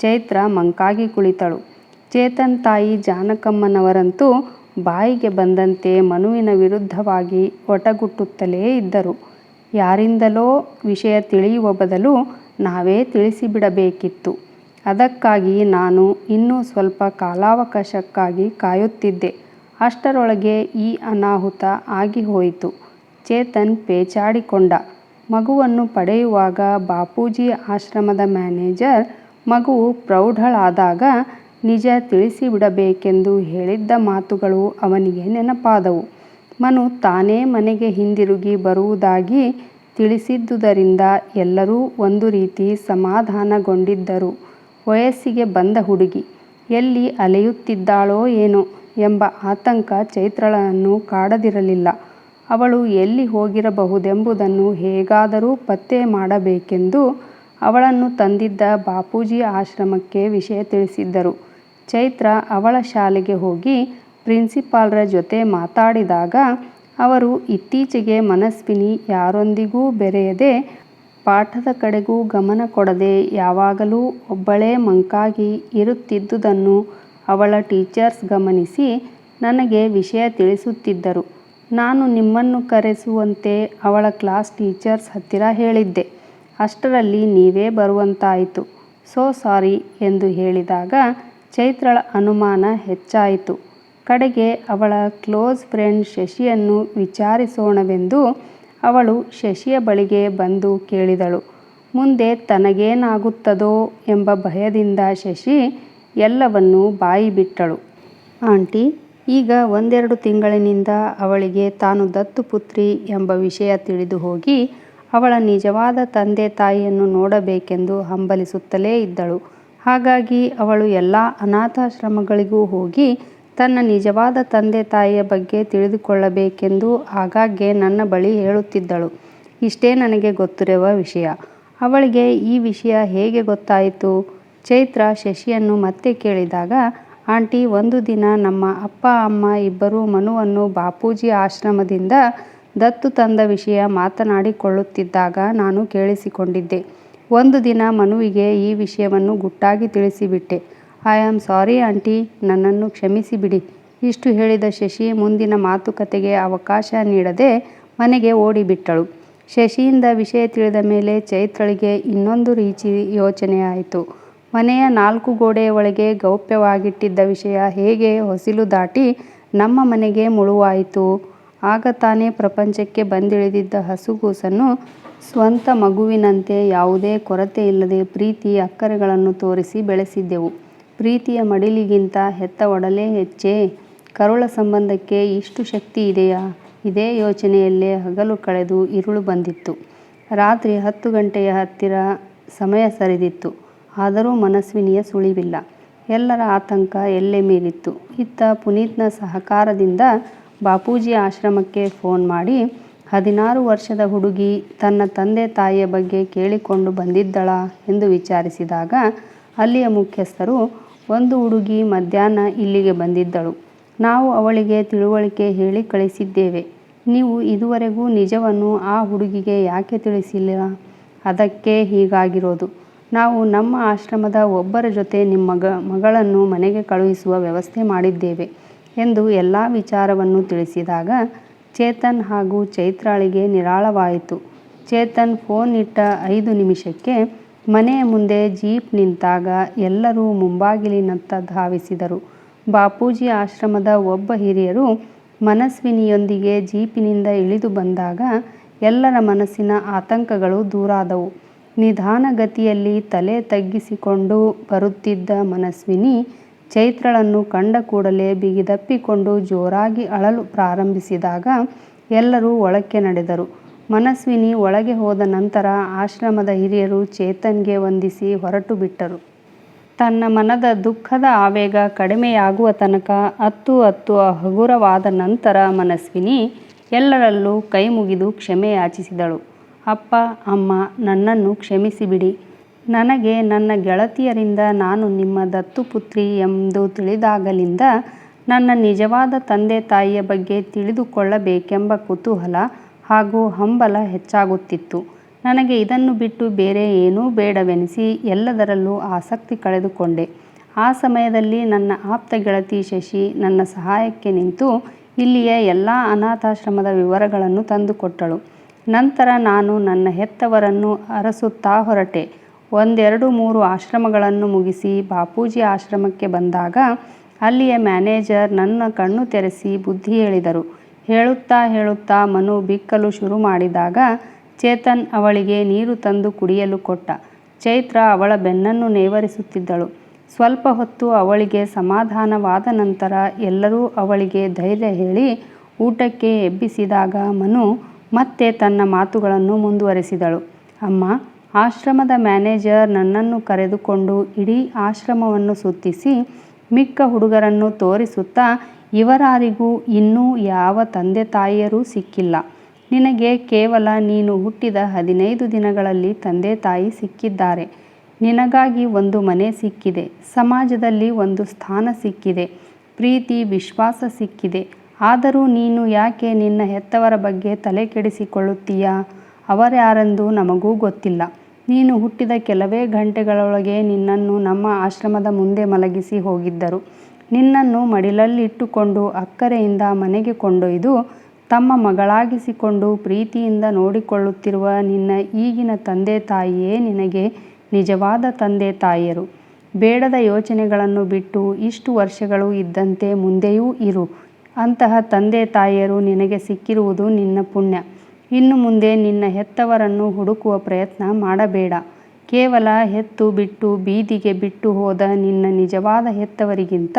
ಚೈತ್ರ ಮಂಕಾಗಿ ಕುಳಿತಳು. ಚೇತನ್ ತಾಯಿ ಜಾನಕಮ್ಮನವರಂತೂ ಬಾಯಿಗೆ ಬಂದಂತೆ ಮನುವಿನ ವಿರುದ್ಧವಾಗಿ ಒಟಗುಟ್ಟುತ್ತಲೇ ಇದ್ದರು. ಯಾರಿಂದಲೋ ವಿಷಯ ತಿಳಿಯುವ ಬದಲು ನಾವೇ ತಿಳಿಸಿಬಿಡಬೇಕಿತ್ತು. ಅದಕ್ಕಾಗಿ ನಾನು ಇನ್ನೂ ಸ್ವಲ್ಪ ಕಾಲಾವಕಾಶಕ್ಕಾಗಿ ಕಾಯುತ್ತಿದ್ದೆ. ಅಷ್ಟರೊಳಗೆ ಈ ಅನಾಹುತ ಆಗಿ ಹೋಯಿತು ಚೇತನ್ ಪೇಚಾಡಿಕೊಂಡ. ಮಗುವನ್ನು ಪಡೆಯುವಾಗ ಬಾಪೂಜಿ ಆಶ್ರಮದ ಮ್ಯಾನೇಜರ್ ಮಗುವು ಪ್ರೌಢಳಾದಾಗ ನಿಜ ತಿಳಿಸಿಬಿಡಬೇಕೆಂದು ಹೇಳಿದ್ದ ಮಾತುಗಳು ಅವನಿಗೆ ನೆನಪಾದವು. ಮನು ತಾನೇ ಮನೆಗೆ ಹಿಂದಿರುಗಿ ಬರುವುದಾಗಿ ತಿಳಿಸಿದ್ದುದರಿಂದ ಎಲ್ಲರೂ ಒಂದು ರೀತಿ ಸಮಾಧಾನಗೊಂಡಿದ್ದರು. ವಯಸ್ಸಿಗೆ ಬಂದ ಹುಡುಗಿ. ಎಲ್ಲಿ ಅಲೆಯುತ್ತಿದ್ದಾಳೋ ಏನೋ ಎಂಬ ಆತಂಕ ಚೈತ್ರಳನ್ನು ಕಾಡದಿರಲಿಲ್ಲ. ಅವಳು ಎಲ್ಲಿ ಹೋಗಿರಬಹುದೆಂಬುದನ್ನು ಹೇಗಾದರೂ ಪತ್ತೆ ಮಾಡಬೇಕೆಂದು ಅವಳನ್ನು ತಂದಿದ್ದ ಬಾಪೂಜಿ ಆಶ್ರಮಕ್ಕೆ ವಿಷಯ ತಿಳಿಸಿದ್ದರು. ಚೈತ್ರ ಅವಳ ಶಾಲೆಗೆ ಹೋಗಿ ಪ್ರಿನ್ಸಿಪಾಲ್ರ ಜೊತೆ ಮಾತಾಡಿದಾಗ ಅವರು ಇತ್ತೀಚೆಗೆ ಮನಸ್ವಿನಿ ಯಾರೊಂದಿಗೂ ಬೆರೆಯದೆ, ಪಾಠದ ಕಡೆಗೂ ಗಮನ ಕೊಡದೆ ಯಾವಾಗಲೂ ಒಬ್ಬಳೇ ಮಂಕಾಗಿ ಇರುತ್ತಿದ್ದುದನ್ನು ಅವಳ ಟೀಚರ್ಸ್ ಗಮನಿಸಿ ನನಗೆ ವಿಷಯ ತಿಳಿಸುತ್ತಿದ್ದರು. ನಾನು ನಿಮ್ಮನ್ನು ಕರೆಸುವಂತೆ ಅವಳ ಕ್ಲಾಸ್ ಟೀಚರ್ಸ್ ಹತ್ತಿರ ಹೇಳಿದ್ದೆ. ಅಷ್ಟರಲ್ಲಿ ನೀವೇ ಬರುವಂತಾಯಿತು. ಸೋ ಸಾರಿ ಎಂದು ಹೇಳಿದಾಗ ಚೈತ್ರಳ ಅನುಮಾನ ಹೆಚ್ಚಾಯಿತು. ಕಡೆಗೆ ಅವಳ ಕ್ಲೋಸ್ ಫ್ರೆಂಡ್ ಶಶಿಯನ್ನು ವಿಚಾರಿಸೋಣವೆಂದು ಅವಳು ಶಶಿಯ ಬಳಿಗೆ ಬಂದು ಕೇಳಿದಳು. ಮುಂದೆ ತನಗೇನಾಗುತ್ತದೋ ಎಂಬ ಭಯದಿಂದ ಶಶಿ ಎಲ್ಲವನ್ನೂ ಬಾಯಿಬಿಟ್ಟಳು. ಆಂಟಿ, ಈಗ ಒಂದೆರಡು ತಿಂಗಳಿನಿಂದ ಅವಳಿಗೆ ತಾನು ದತ್ತು ಪುತ್ರಿ ಎಂಬ ವಿಷಯ ತಿಳಿದುಹೋಗಿ ಅವಳ ನಿಜವಾದ ತಂದೆ ತಾಯಿಯನ್ನು ನೋಡಬೇಕೆಂದು ಹಂಬಲಿಸುತ್ತಲೇ ಇದ್ದಳು. ಹಾಗಾಗಿ ಅವಳು ಎಲ್ಲ ಅನಾಥಾಶ್ರಮಗಳಿಗೂ ಹೋಗಿ ತನ್ನ ನಿಜವಾದ ತಂದೆ ತಾಯಿಯ ಬಗ್ಗೆ ತಿಳಿದುಕೊಳ್ಳಬೇಕೆಂದು ಆಗಾಗ್ಗೆ ನನ್ನ ಬಳಿ ಹೇಳುತ್ತಿದ್ದಳು. ಇಷ್ಟೇ ನನಗೆ ಗೊತ್ತಿರುವ ವಿಷಯ. ಅವಳಿಗೆ ಈ ವಿಷಯ ಹೇಗೆ ಗೊತ್ತಾಯಿತು? ಚೈತ್ರ ಶಶಿಯನ್ನು ಮತ್ತೆ ಕೇಳಿದಾಗ, ಆಂಟಿ, ಒಂದು ದಿನ ನಮ್ಮ ಅಪ್ಪ, ಅಮ್ಮ ಇಬ್ಬರೂ ಮನುವನ್ನು ಬಾಪೂಜಿ ಆಶ್ರಮದಿಂದ ದತ್ತು ತಂದ ವಿಷಯ ಮಾತನಾಡಿಕೊಳ್ಳುತ್ತಿದ್ದಾಗ ನಾನು ಕೇಳಿಸಿಕೊಂಡಿದ್ದೆ. ಒಂದು ದಿನ ಮನುವಿಗೆ ಈ ವಿಷಯವನ್ನು ಗುಟ್ಟಾಗಿ ತಿಳಿಸಿಬಿಟ್ಟೆ. ಐ ಆಮ್ ಸಾರಿ ಆಂಟಿ, ನನ್ನನ್ನು ಕ್ಷಮಿಸಿಬಿಡಿ. ಇಷ್ಟು ಹೇಳಿದ ಶಶಿ ಮುಂದಿನ ಮಾತುಕತೆಗೆ ಅವಕಾಶ ನೀಡದೆ ಮನೆಗೆ ಓಡಿಬಿಟ್ಟಳು. ಶಶಿಯಿಂದ ವಿಷಯ ತಿಳಿದ ಮೇಲೆ ಚೈತ್ರಳಿಗೆ ಇನ್ನೊಂದು ರೀತಿ ಯೋಚನೆಯಾಯಿತು. ಮನೆಯ ನಾಲ್ಕು ಗೋಡೆಯ ಒಳಗೆ ಗೌಪ್ಯವಾಗಿಟ್ಟಿದ್ದ ವಿಷಯ ಹೇಗೆ ಹೊಸಿಲು ದಾಟಿ ನಮ್ಮ ಮನೆಗೆ ಮುಳುವಾಯಿತು? ಆಗ ತಾನೇ ಪ್ರಪಂಚಕ್ಕೆ ಬಂದಿಳಿದಿದ್ದ ಹಸುಗೂಸನ್ನು ಸ್ವಂತ ಮಗುವಿನಂತೆ ಯಾವುದೇ ಕೊರತೆಯಿಲ್ಲದೆ ಪ್ರೀತಿ ಅಕ್ಕರೆಗಳನ್ನು ತೋರಿಸಿ ಬೆಳೆಸಿದ್ದೆವು. ಪ್ರೀತಿಯ ಮಡಿಲಿಗಿಂತ ಹೆತ್ತ ಒಡಲೇ ಹೆಚ್ಚೇ? ಕರುಳ ಸಂಬಂಧಕ್ಕೆ ಇಷ್ಟು ಶಕ್ತಿ ಇದೆಯಾ? ಇದೇ ಯೋಚನೆಯಲ್ಲೇ ಹಗಲು ಕಳೆದು ಇರುಳು ಬಂದಿತ್ತು. ರಾತ್ರಿ ಹತ್ತು ಗಂಟೆಯ ಹತ್ತಿರ ಸಮಯ ಸರಿದಿತ್ತು. ಆದರೂ ಮನಸ್ವಿನಿಯ ಸುಳಿವಿಲ್ಲ. ಎಲ್ಲರ ಆತಂಕ ಎಲ್ಲೆ ಮೀರಿತ್ತು. ಇತ್ತ ಪುನೀತ್ನ ಸಹಕಾರದಿಂದ ಬಾಪೂಜಿ ಆಶ್ರಮಕ್ಕೆ ಫೋನ್ ಮಾಡಿ ಹದಿನಾರು ವರ್ಷದ ಹುಡುಗಿ ತನ್ನ ತಂದೆ ತಾಯಿಯ ಬಗ್ಗೆ ಕೇಳಿಕೊಂಡು ಬಂದಿದ್ದಳಾ ಎಂದು ವಿಚಾರಿಸಿದಾಗ ಅಲ್ಲಿಯ ಮುಖ್ಯಸ್ಥರು, ಒಂದು ಹುಡುಗಿ ಮಧ್ಯಾಹ್ನ ಇಲ್ಲಿಗೆ ಬಂದಿದ್ದಳು. ನಾವು ಅವಳಿಗೆ ತಿಳುವಳಿಕೆ ಹೇಳಿ ಕಳಿಸಿದ್ದೇವೆ. ನೀವು ಇದುವರೆಗೂ ನಿಜವನ್ನು ಆ ಹುಡುಗಿಗೆ ಯಾಕೆ ತಿಳಿಸಿಲ್ಲ? ಅದಕ್ಕೆ ಹೀಗಾಗಿರೋದು. ನಾವು ನಮ್ಮ ಆಶ್ರಮದ ಒಬ್ಬರ ಜೊತೆ ನಿಮ್ಮ ಮಗಳನ್ನು ಮನೆಗೆ ಕಳುಹಿಸುವ ವ್ಯವಸ್ಥೆ ಮಾಡಿದ್ದೇವೆ ಎಂದು ಎಲ್ಲ ವಿಚಾರವನ್ನು ತಿಳಿಸಿದಾಗ ಚೇತನ್ ಹಾಗೂ ಚೈತ್ರಾಳಿಗೆ ನಿರಾಳವಾಯಿತು. ಚೇತನ್ ಫೋನ್ ಇಟ್ಟ ಐದು ನಿಮಿಷಕ್ಕೆ ಮನೆಯ ಮುಂದೆ ಜೀಪ್ ನಿಂತಾಗ ಎಲ್ಲರೂ ಮುಂಬಾಗಿಲಿನತ್ತ ಧಾವಿಸಿದರು. ಬಾಪೂಜಿ ಆಶ್ರಮದ ಒಬ್ಬ ಹಿರಿಯರು ಮನಸ್ವಿನಿಯೊಂದಿಗೆ ಜೀಪಿನಿಂದ ಇಳಿದು ಬಂದಾಗ ಎಲ್ಲರ ಮನಸ್ಸಿನ ಆತಂಕಗಳು ದೂರಾದವು. ನಿಧಾನಗತಿಯಲ್ಲಿ ತಲೆ ತಗ್ಗಿಸಿಕೊಂಡು ಬರುತ್ತಿದ್ದ ಮನಸ್ವಿನಿ ಚೈತ್ರಳನ್ನು ಕಂಡ ಕೂಡಲೇ ಬಿಗಿದಪ್ಪಿಕೊಂಡು ಜೋರಾಗಿ ಅಳಲು ಪ್ರಾರಂಭಿಸಿದಾಗ ಎಲ್ಲರೂ ಒಳಕ್ಕೆ ನಡೆದರು. ಮನಸ್ವಿನಿ ಒಳಗೆ ಹೋದ ನಂತರ ಆಶ್ರಮದ ಹಿರಿಯರು ಚೇತನ್ಗೆ ವಂದಿಸಿ ಹೊರಟು ಬಿಟ್ಟರು. ತನ್ನ ಮನದ ದುಃಖದ ಆವೇಗ ಕಡಿಮೆಯಾಗುವ ತನಕ ಅತ್ತು ಅತ್ತು ಹಗುರವಾದ ನಂತರ ಮನಸ್ವಿನಿ ಎಲ್ಲರಲ್ಲೂ ಕೈಮುಗಿದು ಮುಗಿದು ಕ್ಷಮೆಯಾಚಿಸಿದಳು ಅಪ್ಪ, ಅಮ್ಮ, ನನ್ನನ್ನು ಕ್ಷಮಿಸಿಬಿಡಿ. ನನಗೆ ನನ್ನ ಗೆಳತಿಯರಿಂದ ನಾನು ನಿಮ್ಮ ದತ್ತುಪುತ್ರಿ ಎಂದು ತಿಳಿದಾಗಲಿಂದ ನನ್ನ ನಿಜವಾದ ತಂದೆ ತಾಯಿಯ ಬಗ್ಗೆ ತಿಳಿದುಕೊಳ್ಳಬೇಕೆಂಬ ಕುತೂಹಲ ಹಾಗೂ ಹಂಬಲ ಹೆಚ್ಚಾಗುತ್ತಿತ್ತು. ನನಗೆ ಇದನ್ನು ಬಿಟ್ಟು ಬೇರೆ ಏನೂ ಬೇಡವೆನಿಸಿ ಎಲ್ಲದರಲ್ಲೂ ಆಸಕ್ತಿ ಕಳೆದುಕೊಂಡೆ. ಆ ಸಮಯದಲ್ಲಿ ನನ್ನ ಆಪ್ತ ಗೆಳತಿ ಶಶಿ ನನ್ನ ಸಹಾಯಕ್ಕೆ ನಿಂತು ಇಲ್ಲಿಯ ಎಲ್ಲ ಅನಾಥಾಶ್ರಮದ ವಿವರಗಳನ್ನು ತಂದುಕೊಟ್ಟಳು. ನಂತರ ನಾನು ನನ್ನ ಹೆತ್ತವರನ್ನು ಅರಸುತ್ತಾ ಹೊರಟೆ. ಒಂದೆರಡು ಮೂರು ಆಶ್ರಮಗಳನ್ನು ಮುಗಿಸಿ ಬಾಪೂಜಿ ಆಶ್ರಮಕ್ಕೆ ಬಂದಾಗ ಅಲ್ಲಿಯ ಮ್ಯಾನೇಜರ್ ನನ್ನ ಕಣ್ಣು ತೆರೆಸಿ ಬುದ್ಧಿ ಹೇಳಿದರು. ಹೇಳುತ್ತಾ ಹೇಳುತ್ತಾ ಮನು ಬಿಕ್ಕಲು ಶುರು ಮಾಡಿದಾಗ ಚೇತನ್ ಅವಳಿಗೆ ನೀರು ತಂದು ಕುಡಿಯಲು ಕೊಟ್ಟ. ಚೈತ್ರ ಅವಳ ಬೆನ್ನನ್ನು ನೇವರಿಸುತ್ತಿದ್ದಳು. ಸ್ವಲ್ಪ ಹೊತ್ತು ಅವಳಿಗೆ ಸಮಾಧಾನವಾದ ನಂತರ ಎಲ್ಲರೂ ಅವಳಿಗೆ ಧೈರ್ಯ ಹೇಳಿ ಊಟಕ್ಕೆ ಎಬ್ಬಿಸಿದಾಗ ಮನು ಮತ್ತೆ ತನ್ನ ಮಾತುಗಳನ್ನು ಮುಂದುವರೆಸಿದಳು. ಅಮ್ಮ, ಆಶ್ರಮದ ಮ್ಯಾನೇಜರ್ ನನ್ನನ್ನು ಕರೆದುಕೊಂಡು ಇಡೀ ಆಶ್ರಮವನ್ನು ಸುತ್ತಿಸಿ, ಮಿಕ್ಕ ಹುಡುಗರನ್ನು ತೋರಿಸುತ್ತಾ, ಇವರಾರಿಗೂ ಇನ್ನೂ ಯಾವ ತಂದೆ ತಾಯಿಯರೂ ಸಿಕ್ಕಿಲ್ಲ. ನಿನಗೆ ಕೇವಲ ನೀನು ಹುಟ್ಟಿದ ಹದಿನೈದು ದಿನಗಳಲ್ಲಿ ತಂದೆ ತಾಯಿ ಸಿಕ್ಕಿದ್ದಾರೆ. ನಿನಗಾಗಿ ಒಂದು ಮನೆ ಸಿಕ್ಕಿದೆ. ಸಮಾಜದಲ್ಲಿ ಒಂದು ಸ್ಥಾನ ಸಿಕ್ಕಿದೆ. ಪ್ರೀತಿ, ವಿಶ್ವಾಸ ಸಿಕ್ಕಿದೆ. ಆದರೂ ನೀನು ಯಾಕೆ ನಿನ್ನ ಹೆತ್ತವರ ಬಗ್ಗೆ ತಲೆಕೆಡಿಸಿಕೊಳ್ಳುತ್ತೀಯ? ಅವರ್ಯಾರೆಂದು ನಮಗೂ ಗೊತ್ತಿಲ್ಲ. ನೀನು ಹುಟ್ಟಿದ ಕೆಲವೇ ಗಂಟೆಗಳೊಳಗೆ ನಿನ್ನನ್ನು ನಮ್ಮ ಆಶ್ರಮದ ಮುಂದೆ ಮಲಗಿಸಿ ಹೋಗಿದ್ದರು. ನಿನ್ನನ್ನು ಮಡಿಲಲ್ಲಿಟ್ಟುಕೊಂಡು ಅಕ್ಕರೆಯಿಂದ ಮನೆಗೆ ಕೊಂಡೊಯ್ದು ತಮ್ಮ ಮಗಳಾಗಿಸಿಕೊಂಡು ಪ್ರೀತಿಯಿಂದ ನೋಡಿಕೊಳ್ಳುತ್ತಿರುವ ನಿನ್ನ ಈಗಿನ ತಂದೆ ತಾಯಿಯೇ ನಿನಗೆ ನಿಜವಾದ ತಂದೆ ತಾಯಿಯರು. ಬೇಡದ ಯೋಚನೆಗಳನ್ನು ಬಿಟ್ಟು ಇಷ್ಟು ವರ್ಷಗಳು ಇದ್ದಂತೆ ಮುಂದೆಯೂ ಇರು. ಅಂತಹ ತಂದೆ ತಾಯಿಯರು ನಿನಗೆ ಸಿಕ್ಕಿರುವುದು ನಿನ್ನ ಪುಣ್ಯ. ಇನ್ನು ಮುಂದೆ ನಿನ್ನ ಹೆತ್ತವರನ್ನು ಹುಡುಕುವ ಪ್ರಯತ್ನ ಮಾಡಬೇಡ. ಕೇವಲ ಹೆತ್ತು ಬಿಟ್ಟು ಬೀದಿಗೆ ಬಿಟ್ಟು ಹೋದ ನಿನ್ನ ನಿಜವಾದ ಹೆತ್ತವರಿಗಿಂತ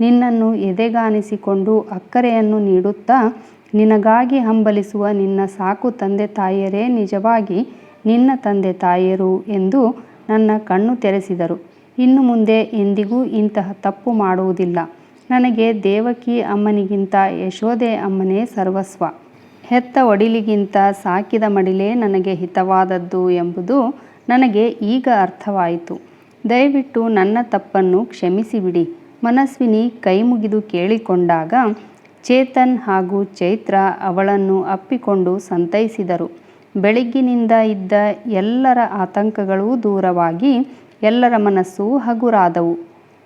ನಿನ್ನನ್ನು ಎದೆಗಾನಿಸಿಕೊಂಡು ಅಕ್ಕರೆಯನ್ನು ನೀಡುತ್ತಾ ನಿನಗಾಗಿ ಹಂಬಲಿಸುವ ನಿನ್ನ ಸಾಕು ತಂದೆ ತಾಯಿಯರೇ ನಿಜವಾಗಿ ನಿನ್ನ ತಂದೆ ತಾಯಿಯರು ಎಂದು ನನ್ನ ಕಣ್ಣು ತೆರೆಸಿದರು. ಇನ್ನು ಮುಂದೆ ಎಂದಿಗೂ ಇಂತಹ ತಪ್ಪು ಮಾಡುವುದಿಲ್ಲ. ನನಗೆ ದೇವಕಿ ಅಮ್ಮನಿಗಿಂತ ಯಶೋದೆ ಅಮ್ಮನೇ ಸರ್ವಸ್ವ. ಹೆತ್ತ ಒಡಿಲಿಗಿಂತ ಸಾಕಿದ ಮಡಿಲೇ ನನಗೆ ಹಿತವಾದದ್ದು ಎಂಬುದು ನನಗೆ ಈಗ ಅರ್ಥವಾಯಿತು. ದಯವಿಟ್ಟು ನನ್ನ ತಪ್ಪನ್ನು ಕ್ಷಮಿಸಿಬಿಡಿ. ಮನಸ್ವಿನಿ ಕೈಮುಗಿದು ಕೇಳಿಕೊಂಡಾಗ ಚೇತನ್ ಹಾಗೂ ಚೈತ್ರ ಅವಳನ್ನು ಅಪ್ಪಿಕೊಂಡು ಸಂತೈಸಿದರು. ಬೆಳಗ್ಗಿನಿಂದ ಇದ್ದ ಎಲ್ಲರ ಆತಂಕಗಳೂ ದೂರವಾಗಿ ಎಲ್ಲರ ಮನಸ್ಸು ಹಗುರಾದವು.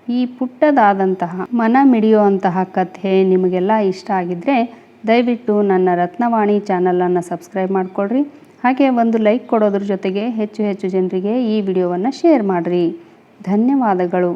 ಈ ಪುಟ್ಟದಾದಂತಹ ಮನ ಮಿಡಿಯುವಂತಹ ಕಥೆ ನಿಮಗೆಲ್ಲ ಇಷ್ಟ ಆಗಿದ್ರೆ ದಯವಿಟ್ಟು ನನ್ನ ರತ್ನವಾಣಿ ಚಾನಲನ್ನು ಸಬ್ಸ್ಕ್ರೈಬ್ ಮಾಡಿಕೊಳ್ರಿ ಹಾಗೆ ಒಂದು ಲೈಕ್ ಕೊಡೋದ್ರ ಜೊತೆಗೆ ಹೆಚ್ಚು ಹೆಚ್ಚು ಜನರಿಗೆ ಈ ವಿಡಿಯೋವನ್ನು ಶೇರ್ ಮಾಡಿರಿ ಧನ್ಯವಾದಗಳು.